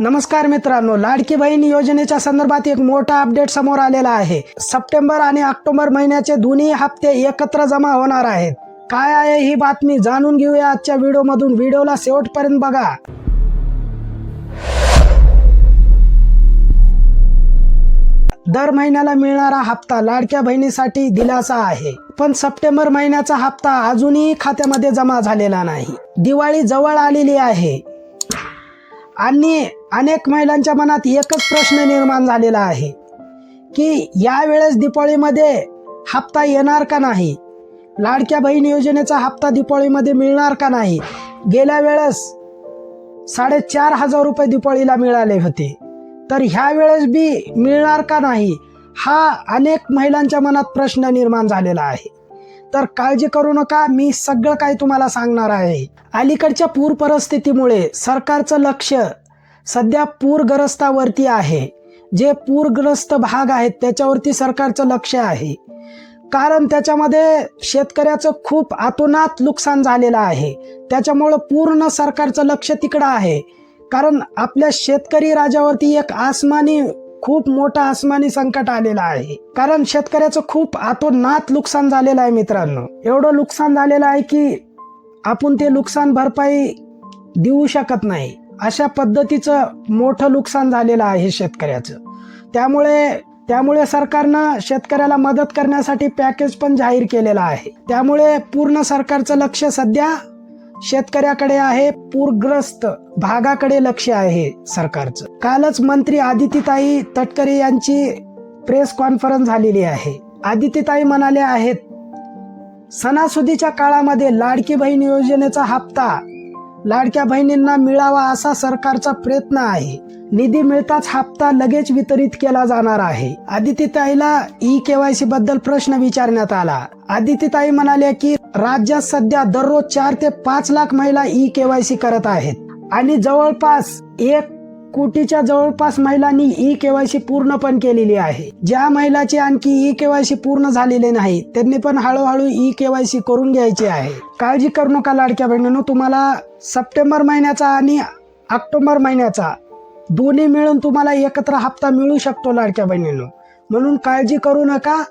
नमस्कार मित्रांनो लाडकी बहीण योजनेच्या संदर्भात एक मोठा अपडेट समोर आलेला आहे. सप्टेंबर आणि ऑक्टोबर महिन्याचे दोन्ही हप्ते एकत्र जमा होणार आहेत. काय आहे ही बातमी जाणून घेऊया आजच्या व्हिडिओमधून. व्हिडिओला शेवटपर्यंत बघा. दर महिन्याला मिळणारा हप्ता लाडक्या बहिणीसाठी दिलासा आहे. पण सप्टेंबर महिन्याचा हप्ता अजूनही खात्यामध्ये जमा झालेला नाही. दिवाळी जवळ आलेली आहे. आणि अनेक महिलांच्या मनात एकच प्रश्न निर्माण झालेला आहे की यावेळेस दिपाळीमध्ये हप्ता येणार का नाही? लाडक्या बहीण योजनेचा हप्ता दिपाळीमध्ये मिळणार का नाही? गेल्या वेळेस साडेचार हजार रुपये दिपाळीला मिळाले होते. तर ह्या वेळेस बी मिळणार का नाही? हा अनेक महिलांच्या मनात प्रश्न निर्माण झालेला आहे. तर काळजी करू नका मी सगळं काही तुम्हाला सांगणार आहे. अलीकडच्या पूर परिस्थितीमुळे सरकारचं लक्ष सध्या पूरग्रस्तावरती आहे. जे पूरग्रस्त भाग आहेत त्याच्यावरती सरकारचं लक्ष आहे. कारण त्याच्यामध्ये शेतकऱ्याचं खूप आतोनात नुकसान झालेलं आहे. त्याच्यामुळं पूर्ण सरकारचं लक्ष तिकडं आहे. कारण आपल्या शेतकरी राजावरती एक आसमानी खूप मोठा आसमानी संकट आलेला आहे. कारण शेतकऱ्याचं खूप आतोनात नुकसान झालेलं आहे मित्रांनो. एवढं नुकसान झालेलं आहे की आपण ते नुकसान भरपाई देऊ शकत नाही. अशा पद्धतीचं मोठं नुकसान झालेलं आहे शेतकऱ्याचं. त्यामुळे त्यामुळे सरकारनं शेतकऱ्याला मदत करण्यासाठी पॅकेज पण जाहीर केलेला आहे. त्यामुळे पूर्ण सरकारचं लक्ष सध्या शेतकऱ्याकडे आहे पूरग्रस्त भागाकडे लक्ष आहे सरकारचं. कालच मंत्री आदित्यताई तटकरे यांची प्रेस कॉन्फरन्स झालेली आहे. आदित्यताई म्हणाले आहेत सणासुदीच्या काळामध्ये लाडकी बहीण योजनेचा हप्ता लाडक्या बहिणींना मिळावा असा सरकारचा प्रयत्न आहे. निधी मिळताच हप्ता लगेच वितरित केला जाणार आहे. आदित्यताईला ई केवायसी बद्दल प्रश्न विचारण्यात आला. आदित्यताई म्हणाले की राज्यात सध्या दररोज चार ते पाच लाख महिला ई केवायसी करत आहेत. आणि जवळपास एक कोटीच्या जवळपास महिलांनी ई केवायसी पूर्ण पण केलेली आहे. ज्या महिलाची आणखी ई केवायसी पूर्ण झालेली नाही त्यांनी पण हळूहळू ई केवायसी करून घ्यायची आहे. काळजी करू नका लाडक्या बहिणीनो तुम्हाला सप्टेंबर महिन्याचा आणि ऑक्टोबर महिन्याचा दोन्ही मिळून तुम्हाला एकत्र हप्ता मिळू शकतो लाडक्या बहिणींनो. म्हणून काळजी करू नका.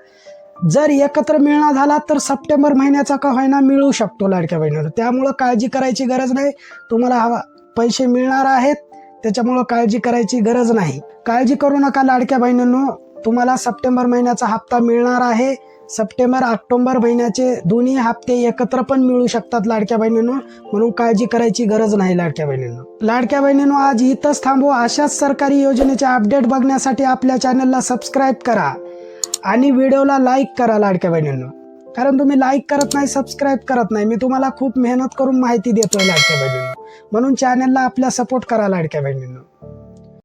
जर एकत्र मिळणा झाला तर सप्टेंबर महिन्याचा का होईना मिळू शकतो लाडक्या बहिणींनो. त्यामुळं काळजी करायची गरज नाही. तुम्हाला हवा पैसे मिळणार आहेत. त्याच्यामुळं काळजी करायची गरज नाही. काळजी करू नका लाडक्या बहिणींनो. तुम्हाला सप्टेंबर महिन्याचा हप्ता मिळणार आहे. सप्टेंबर ऑक्टोबर महिन्याचे दोन्ही हप्ते एकत्र पण मिळू शकतात लाडक्या बहिणींनो. म्हणून काळजी करायची गरज नाही लाडक्या बहिणींनो. लाडक्या बहिणींनो आज इथंच थांबू. अशाच सरकारी योजनेचे अपडेट बघण्यासाठी आपल्या चॅनलला सबस्क्राईब करा आणि व्हिडिओला लाईक करा लाडक्या बहिणींनो. कारण तुम्ही लाईक करत नाही सबस्क्राईब करत नाही. मी तुम्हाला खूप मेहनत करून माहिती देतोय लाडक्या बहिणींनो. म्हणून चॅनलला आपल्या सपोर्ट करा लाडक्या बहिणींनो.